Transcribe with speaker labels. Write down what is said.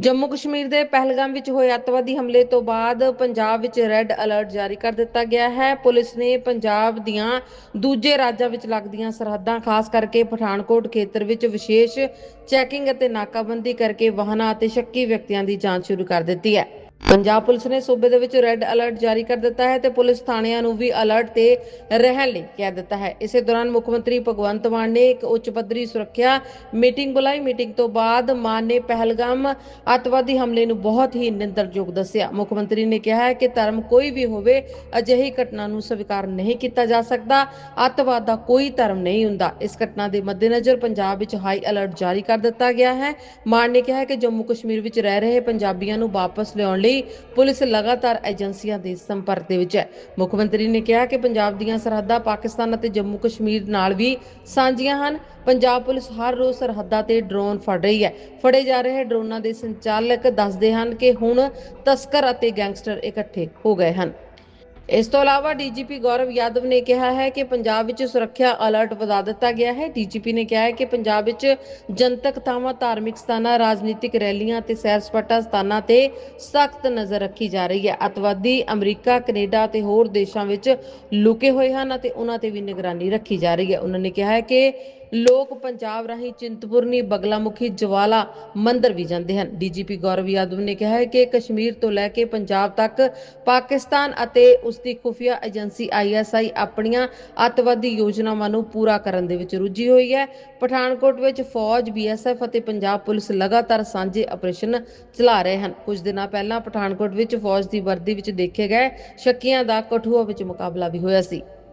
Speaker 1: ਜੰਮੂ ਕਸ਼ਮੀਰ ਦੇ ਪਹਿਲਗਾਮ ਵਿੱਚ ਹੋਏ ਅੱਤਵਾਦੀ ਹਮਲੇ ਤੋਂ ਬਾਅਦ ਪੰਜਾਬ ਵਿੱਚ ਰੈੱਡ ਅਲਰਟ ਜਾਰੀ ਕਰ ਦਿੱਤਾ ਗਿਆ ਹੈ। ਪੁਲਿਸ ਨੇ ਪੰਜਾਬ ਦੀਆਂ ਦੂਜੇ ਰਾਜਾਂ ਵਿੱਚ ਲੱਗਦੀਆਂ ਸਰਹੱਦਾਂ, ਖਾਸ ਕਰਕੇ ਪਠਾਨਕੋਟ ਖੇਤਰ ਵਿੱਚ ਵਿਸ਼ੇਸ਼ ਚੈਕਿੰਗ ਅਤੇ ਨਾਕਾਬੰਦੀ ਕਰਕੇ ਵਾਹਨਾਂ ਅਤੇ ਸ਼ੱਕੀ ਵਿਅਕਤੀਆਂ ਦੀ ਜਾਂਚ ਸ਼ੁਰੂ ਕਰ ਦਿੱਤੀ ਹੈ। ਪੰਜਾਬ ਪੁਲਿਸ ਨੇ ਸੂਬੇ ਦੇ ਵਿੱਚ ਰੈੱਡ ਅਲਰਟ ਜਾਰੀ ਕਰ ਦਿੱਤਾ ਹੈ ਤੇ ਪੁਲਿਸ ਥਾਣਿਆਂ ਨੂੰ ਵੀ ਅਲਰਟ ਤੇ ਰਹਿਣ ਲਈ ਕਹਿ ਦਿੱਤਾ ਹੈ। ਇਸੇ ਦੌਰਾਨ ਮੁੱਖ ਮੰਤਰੀ ਭਗਵੰਤ ਮਾਨ ਨੇ ਇੱਕ ਉੱਚ ਪੱਧਰੀ ਸੁਰੱਖਿਆ ਮੀਟਿੰਗ ਬੁਲਾਈ। ਮੀਟਿੰਗ ਤੋਂ ਬਾਅਦ ਮਾਨ ਨੇ ਪਹਿਲਗਾਮ ਅੱਤਵਾਦੀ ਹਮਲੇ ਨੂੰ ਬਹੁਤ ਹੀ ਨਿੰਦਰਯੋਗ ਦੱਸਿਆ। ਮੁੱਖ ਮੰਤਰੀ ਨੇ ਕਿਹਾ ਹੈ ਕਿ ਧਰਮ ਕੋਈ ਵੀ ਹੋਵੇ, ਅਜਿਹੀ ਘਟਨਾ ਨੂੰ ਸਵੀਕਾਰ ਨਹੀਂ ਕੀਤਾ ਜਾ ਸਕਦਾ। ਅੱਤਵਾਦ ਦਾ ਕੋਈ ਧਰਮ ਨਹੀਂ ਹੁੰਦਾ। ਇਸ ਘਟਨਾ ਦੇ ਮੱਦੇਨਜ਼ਰ ਪੰਜਾਬ ਵਿੱਚ ਹਾਈ ਅਲਰਟ ਜਾਰੀ ਕਰ ਦਿੱਤਾ ਗਿਆ ਹੈ। ਮਾਨ ਨੇ ਕਿਹਾ ਹੈ ਕਿ ਜੰਮੂ ਕਸ਼ਮੀਰ ਵਿੱਚ ਰਹਿ ਰਹੇ ਪੰਜਾਬੀਆਂ ਨੂੰ ਵਾਪਸ ਲਿਆਉਣ ਲਈ ਪੁਲਿਸ ਲਗਾਤਾਰ ਏਜੰਸੀਆਂ ਦੇ ਸੰਪਰਕ ਦੇ ਵਿੱਚ ਹੈ। ਮੁੱਖ ਮੰਤਰੀ ਨੇ ਕਿਹਾ ਕਿ ਪੰਜਾਬ ਦੀਆਂ ਸਰਹੱਦਾਂ ਪਾਕਿਸਤਾਨ ਅਤੇ ਜੰਮੂ ਕਸ਼ਮੀਰ ਨਾਲ ਵੀ ਸਾਂਝੀਆਂ ਹਨ। ਪੰਜਾਬ ਪੁਲਿਸ ਹਰ ਰੋਜ਼ ਸਰਹੱਦਾਂ ਤੇ ਡਰੋਨ ਫੜ ਰਹੀ ਹੈ। ਫੜੇ ਜਾ ਰਹੇ ਡਰੋਨਾਂ ਦੇ ਸੰਚਾਲਕ ਦੱਸਦੇ ਹਨ ਕਿ ਹੁਣ ਤਸਕਰ ਅਤੇ ਗੈਂਗਸਟਰ ਇਕੱਠੇ ਹੋ ਗਏ ਹਨ। ਇਸ ਤੋਂ ਇਲਾਵਾ ਡੀਜੀਪੀ ਗੌਰਵ ਯਾਦਵ ਨੇ ਕਿਹਾ ਹੈ ਕਿ ਪੰਜਾਬ ਵਿੱਚ ਸੁਰੱਖਿਆ ਅਲਰਟ ਵਧਾ ਦਿੱਤਾ ਗਿਆ ਹੈ। ਡੀਜੀਪੀ ਨੇ ਕਿਹਾ ਹੈ ਕਿ ਪੰਜਾਬ ਵਿੱਚ ਜਨਤਕ ਥਾਵਾਂ, ਧਾਰਮਿਕ ਸਥਾਨਾਂ, ਰਾਜਨੀਤਿਕ ਰੈਲੀਆਂ ਤੇ ਸੈਰ ਸਪਾਟਾ ਸਥਾਨਾਂ ਤੇ ਸਖਤ ਨਜ਼ਰ ਰੱਖੀ ਜਾ ਰਹੀ ਹੈ। ਅਤਵਾਦੀ ਅਮਰੀਕਾ, ਕੈਨੇਡਾ ਤੇ ਹੋਰ ਦੇਸ਼ਾਂ ਵਿੱਚ ਲੁਕੇ ਹੋਏ ਹਨ ਅਤੇ ਉਹਨਾਂ ਤੇ ਵੀ ਨਿਗਰਾਨੀ ਰੱਖੀ ਜਾ ਰਹੀ ਹੈ। ਉਹਨਾਂ ਨੇ ਕਿਹਾ ਹੈ ਕਿ ਲੋਕ ਪੰਜਾਬ ਰਾਹੀਂ ਚਿੰਤਪੁਰਨੀ ਬਗਲਾਮੁਖੀ ਜਵਾਲਾ ਮੰਦਰ ਵੀ ਜਾਂਦੇ ਹਨ। ਡੀਜੀਪੀ ਗੌਰਵ ਯਾਦਵ ਨੇ ਕਿਹਾ ਹੈ ਕਿ ਕਸ਼ਮੀਰ ਤੋਂ ਲੈ ਕੇ ਪੰਜਾਬ ਤੱਕ ਪਾਕਿਸਤਾਨ ਅਤੇ ਉਸ ਦੀ ਖੁਫੀਆ ਏਜੰਸੀ ਆਈਐਸਆਈ ਆਪਣੀਆਂ ਅੱਤਵਾਦੀ ਯੋਜਨਾਵਾਂ ਨੂੰ ਪੂਰਾ ਕਰਨ ਦੇ ਵਿੱਚ ਰੁੱਝੀ ਹੋਈ ਹੈ। ਪਠਾਨਕੋਟ ਵਿੱਚ ਫੌਜ ਬੀਐਸਐਫ ਅਤੇ ਪੰਜਾਬ ਪੁਲਿਸ ਲਗਾਤਾਰ ਸਾਂਝੇ ਆਪਰੇਸ਼ਨ ਚਲਾ ਰਹੇ ਹਨ। ਕੁਝ ਦਿਨਾਂ ਪਹਿਲਾਂ ਪਠਾਨਕੋਟ ਵਿੱਚ ਫੌਜ ਦੀ ਵਰਦੀ ਵਿੱਚ ਦੇਖੇ ਗਏ ਸ਼ੱਕੀਆਂ ਦਾ ਕਠੂਆ ਵਿੱਚ ਮੁਕਾਬਲਾ ਵੀ ਹੋਇਆ ਸੀ।